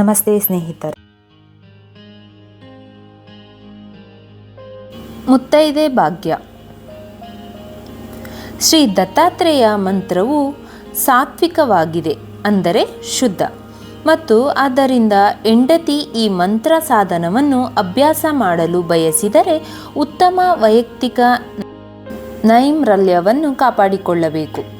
ನಮಸ್ತೆ ಸ್ನೇಹಿತರೆ. ಮುತ್ತೈದೆ ಭಾಗ್ಯ. ಶ್ರೀ ದತ್ತಾತ್ರೇಯ ಮಂತ್ರವು ಸಾತ್ವಿಕವಾಗಿದೆ ಅಂದರೆ ಶುದ್ಧ ಮತ್ತು ಆದ್ದರಿಂದ ಹೆಂಡತಿ ಈ ಮಂತ್ರ ಸಾಧನವನ್ನು ಅಭ್ಯಾಸ ಮಾಡಲು ಬಯಸಿದರೆ ಉತ್ತಮ ವೈಯಕ್ತಿಕ ನೈಮ್ರಲ್ಯವನ್ನು ಕಾಪಾಡಿಕೊಳ್ಳಬೇಕು.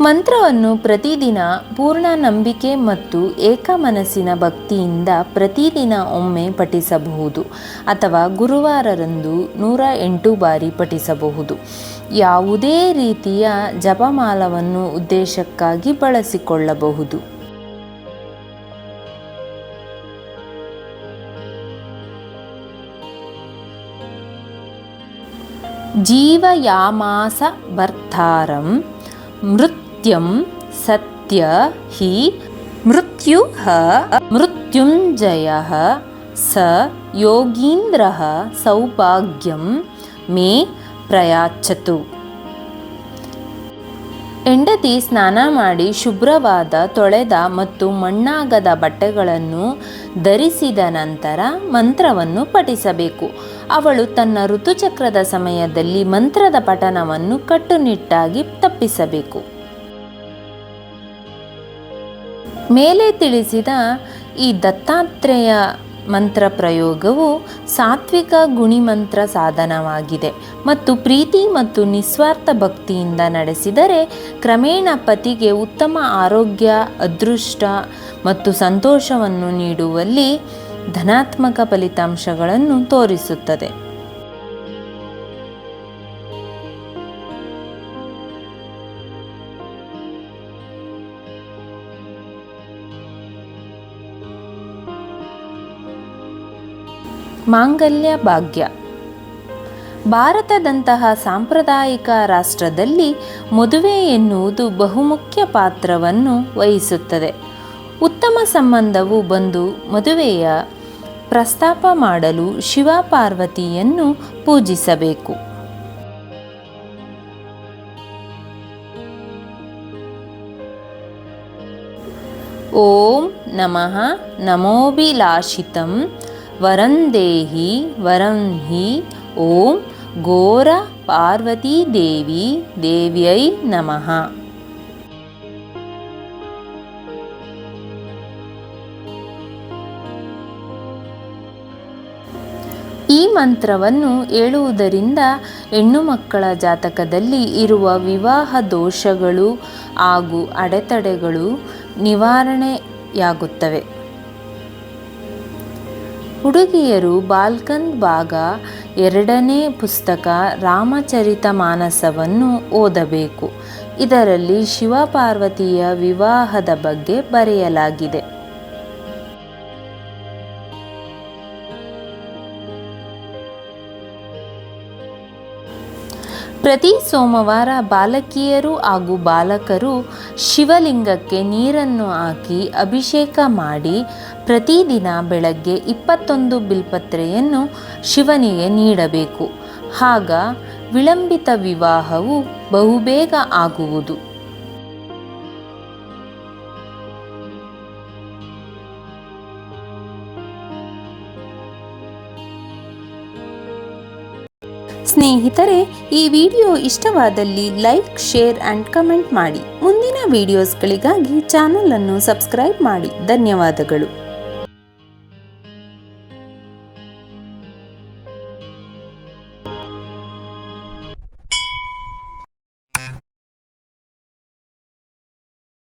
ಮಂತ್ರವನ್ನು ಪ್ರತಿದಿನ ಪೂರ್ಣ ನಂಬಿಕೆ ಮತ್ತು ಏಕಮನಸ್ಸಿನ ಭಕ್ತಿಯಿಂದ ಪ್ರತಿದಿನ ಒಮ್ಮೆ ಪಠಿಸಬಹುದು ಅಥವಾ ಗುರುವಾರರಂದು ನೂರ ಎಂಟು ಬಾರಿ ಪಠಿಸಬಹುದು. ಯಾವುದೇ ರೀತಿಯ ಜಪಮಾಲವನ್ನು ಉದ್ದೇಶಕ್ಕಾಗಿ ಬಳಸಿಕೊಳ್ಳಬಹುದು. ಜೀವಯಾಮಾಸ ಭರ್ತಾರಂ ಮೃತ್ಯಂ ಸತ್ಯ ಹಿ ಮೃತ್ಯು ಮೃತ್ಯುಂಜಯ ಸ ಯೋಗೀಂದ್ರ ಸೌಭಾಗ್ಯಂ ಮೇ ಪ್ರಯಾಚತು ಹೆಂಡತಿ ಸ್ನಾನ ಮಾಡಿ ಶುಭ್ರವಾದ, ತೊಳೆದ ಮತ್ತು ಮಣ್ಣಾಗದ ಬಟ್ಟೆಗಳನ್ನು ಧರಿಸಿದ ನಂತರ ಮಂತ್ರವನ್ನು ಪಠಿಸಬೇಕು. ಅವಳು ತನ್ನ ಋತುಚಕ್ರದ ಸಮಯದಲ್ಲಿ ಮಂತ್ರದ ಪಠನವನ್ನು ಕಟ್ಟುನಿಟ್ಟಾಗಿ ತಪ್ಪಿಸಬೇಕು. ಮೇಲೆ ತಿಳಿಸಿದ ಈ ದತ್ತಾತ್ರೇಯ ಮಂತ್ರ ಪ್ರಯೋಗವು ಸಾತ್ವಿಕ ಗುಣಿಮಂತ್ರ ಸಾಧನವಾಗಿದೆ ಮತ್ತು ಪ್ರೀತಿ ಮತ್ತು ನಿಸ್ವಾರ್ಥ ಭಕ್ತಿಯಿಂದ ನಡೆಸಿದರೆ ಕ್ರಮೇಣ ಪತಿಗೆ ಉತ್ತಮ ಆರೋಗ್ಯ, ಅದೃಷ್ಟ ಮತ್ತು ಸಂತೋಷವನ್ನು ನೀಡುವಲ್ಲಿ ಧನಾತ್ಮಕ ಫಲಿತಾಂಶಗಳನ್ನು ತೋರಿಸುತ್ತದೆ. ಮಾಂಗಲ್ಯ ಭಾಗ್ಯ. ಭಾರತದಂತಹ ಸಾಂಪ್ರದಾಯಿಕ ರಾಷ್ಟ್ರದಲ್ಲಿ ಮದುವೆ ಎನ್ನುವುದು ಬಹುಮುಖ್ಯ ಪಾತ್ರವನ್ನು ವಹಿಸುತ್ತದೆ. ಉತ್ತಮ ಸಂಬಂಧವು ಬಂದು ಮದುವೆಯ ಪ್ರಸ್ತಾಪ ಮಾಡಲು ಶಿವ ಪಾರ್ವತಿಯನ್ನು ಪೂಜಿಸಬೇಕು. ಓಂ ನಮಃ ನಮೋಭಿಲಾಷಿತಂ ವರಂದೇಹಿ ವರಂ ಹಿ, ಓಂ ಘೋರ ಪಾರ್ವತೀ ದೇವಿ, ದೇವ್ಯೈ ನಮಃ. ಈ ಮಂತ್ರವನ್ನು ಹೇಳುವುದರಿಂದ ಹೆಣ್ಣು ಮಕ್ಕಳ ಜಾತಕದಲ್ಲಿ ಇರುವ ವಿವಾಹ ದೋಷಗಳು ಹಾಗೂ ಅಡೆತಡೆಗಳು ನಿವಾರಣೆಯಾಗುತ್ತವೆ. ಹುಡುಗಿಯರು ಬಾಲ್ಕನ್ ಭಾಗ ಎರಡನೇ ಪುಸ್ತಕ ರಾಮಚರಿತ ಮಾನಸವನ್ನು ಓದಬೇಕು. ಇದರಲ್ಲಿ ಶಿವಪಾರ್ವತಿಯ ವಿವಾಹದ ಬಗ್ಗೆ ಬರೆಯಲಾಗಿದೆ. ಪ್ರತಿ ಸೋಮವಾರ ಬಾಲಕಿಯರು ಹಾಗೂ ಬಾಲಕರು ಶಿವಲಿಂಗಕ್ಕೆ ನೀರನ್ನು ಹಾಕಿ ಅಭಿಷೇಕ ಮಾಡಿ ಪ್ರತಿದಿನ ಬೆಳಗ್ಗೆ ಇಪ್ಪತ್ತೊಂದು ಬಿಲ್ಪತ್ರೆಯನ್ನು ಶಿವನಿಗೆ ನೀಡಬೇಕು. ಆಗ ವಿಳಂಬಿತ ವಿವಾಹವು ಬಹುಬೇಗ ಆಗುವುದು. ಸ್ನೇಹಿತರೆ, ಈ ವಿಡಿಯೋ ಇಷ್ಟವಾದಲ್ಲಿ ಲೈಕ್, ಶೇರ್ ಆ್ಯಂಡ್ ಕಮೆಂಟ್ ಮಾಡಿ. ಮುಂದಿನ ವಿಡಿಯೋಸ್ಗಳಿಗಾಗಿ ಚಾನಲನ್ನು ಸಬ್ಸ್ಕ್ರೈಬ್ ಮಾಡಿ. ಧನ್ಯವಾದಗಳು.